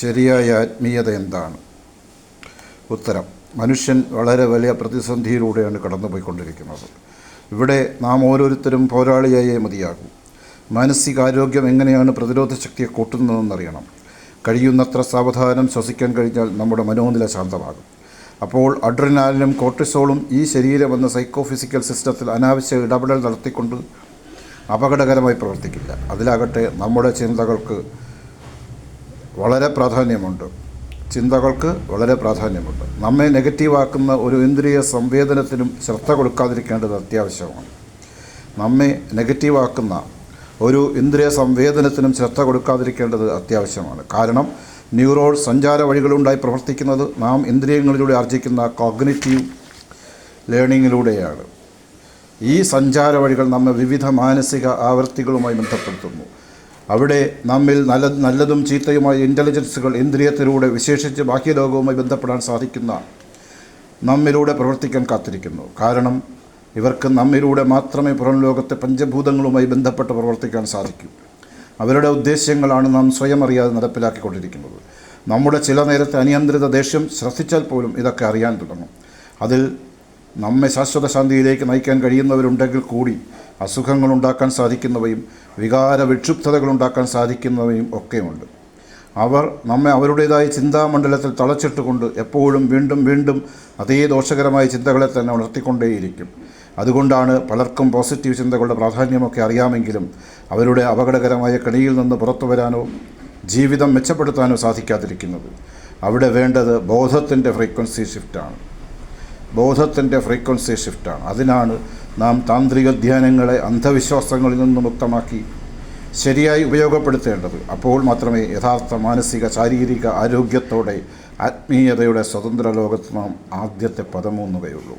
ശരിയായ ആത്മീയത എന്താണ്? ഉത്തരം. മനുഷ്യൻ വളരെ വലിയ പ്രതിസന്ധിയിലൂടെയാണ് കടന്നുപോയിക്കൊണ്ടിരിക്കുന്നത്. ഇവിടെ നാം ഓരോരുത്തരും പോരാളിയായേ മതിയാകും. മാനസികാരോഗ്യം എങ്ങനെയാണ് പ്രതിരോധ ശക്തിയെ കൂട്ടുന്നതെന്നറിയണം. കഴിയുന്നത്ര സാവധാനം ശ്വസിക്കാൻ കഴിഞ്ഞാൽ നമ്മുടെ മനോനില ശാന്തമാകും. അപ്പോൾ അഡ്രിനാലിനും കോർട്ടിസോളും ഈ ശരീരം എന്ന സൈക്കോ ഫിസിക്കൽ സിസ്റ്റത്തിൽ അനാവശ്യ ഇടപെടൽ നടത്തിക്കൊണ്ട് അപകടകരമായി പ്രവർത്തിക്കില്ല. അതിലാകട്ടെ നമ്മുടെ ചിന്തകൾക്ക് വളരെ പ്രാധാന്യമുണ്ട്. ചിന്തകൾക്ക് വളരെ പ്രാധാന്യമുണ്ട്. നമ്മെ നെഗറ്റീവാക്കുന്ന ഒരു ഇന്ദ്രിയ സംവേദനത്തിനും ശ്രദ്ധ കൊടുക്കാതിരിക്കേണ്ടത് അത്യാവശ്യമാണ്. നമ്മെ നെഗറ്റീവാക്കുന്ന ഒരു ഇന്ദ്രിയ സംവേദനത്തിനും ശ്രദ്ധ കൊടുക്കാതിരിക്കേണ്ടത് അത്യാവശ്യമാണ്. കാരണം ന്യൂറോൾ സഞ്ചാര വഴികളുണ്ടായി പ്രവർത്തിക്കുന്നത് നാം ഇന്ദ്രിയങ്ങളിലൂടെ ആർജിക്കുന്ന കോഗ്നിറ്റീവ് ലേണിങ്ങിലൂടെയാണ് ഈ സഞ്ചാര വഴികൾ നമ്മെ വിവിധ മാനസിക ആവൃത്തികളുമായി ബന്ധപ്പെടുത്തുന്നു. അവിടെ നമ്മിൽ നല്ല നല്ലതും ചീത്തയുമായ ഇന്റലിജൻസുകൾ ഇന്ദ്രിയത്തിലൂടെ വിശേഷിച്ച് ബാഹ്യ ലോകവുമായി ബന്ധപ്പെടാൻ സാധിക്കുന്ന നമ്മിലൂടെ പ്രവർത്തിക്കാൻ കാത്തിരിക്കുന്നു. കാരണം ഇവർക്ക് നമ്മിലൂടെ മാത്രമേ പുറം ലോകത്തെ പഞ്ചഭൂതങ്ങളുമായി ബന്ധപ്പെട്ട് പ്രവർത്തിക്കാൻ സാധിക്കൂ. അവരുടെ ഉദ്ദേശ്യങ്ങളാണ് നാം സ്വയം അറിയാതെ നടപ്പിലാക്കിക്കൊണ്ടിരിക്കുന്നത്. നമ്മുടെ ചില നേരത്തെ അനിയന്ത്രിത ദേഷ്യം ശ്രദ്ധിച്ചാൽ പോലും ഇതൊക്കെ അറിയാൻ തുടങ്ങും. അതിൽ നമ്മെ ശാശ്വത ശാന്തിയിലേക്ക് നയിക്കാൻ കഴിയുന്നവരുണ്ടെങ്കിൽ കൂടി അസുഖങ്ങൾ ഉണ്ടാക്കാൻ സാധിക്കുന്നവയും വികാര വിക്ഷുബ്ധതകൾ ഉണ്ടാക്കാൻ സാധിക്കുന്നവയും ഒക്കെയുണ്ട്. അവർ നമ്മെ അവരുടേതായ ചിന്താമണ്ഡലത്തിൽ തളച്ചിട്ടുകൊണ്ട് എപ്പോഴും വീണ്ടും വീണ്ടും അതേ ദോഷകരമായ ചിന്തകളെ തന്നെ ഉണർത്തിക്കൊണ്ടേയിരിക്കും. അതുകൊണ്ടാണ് പലർക്കും പോസിറ്റീവ് ചിന്തകളുടെ പ്രാധാന്യമൊക്കെ അറിയാമെങ്കിലും അവരുടെ അപകടകരമായ കെണിയിൽ നിന്ന് പുറത്തു വരാനോ ജീവിതം മെച്ചപ്പെടുത്താനോ സാധിക്കാതിരിക്കുന്നത്. അവിടെ വേണ്ടത് ബോധത്തിന്റെ ഫ്രീക്വൻസി ഷിഫ്റ്റാണ് ബോധത്തിന്റെ ഫ്രീക്വൻസി ഷിഫ്റ്റാണ് അതിനാണ് നാം താന്ത്രിക ധ്യാനങ്ങളെ അന്ധവിശ്വാസങ്ങളിൽ നിന്ന് മുക്തമാക്കി ശരിയായി ഉപയോഗപ്പെടുത്തേണ്ടത്. അപ്പോൾ മാത്രമേ യഥാർത്ഥ മാനസിക ശാരീരിക ആരോഗ്യത്തോടെ ആത്മീയതയുടെ സ്വതന്ത്ര ലോകത്ത് നാം ആദ്യത്തെ പദമൂന്നുകയുള്ളൂ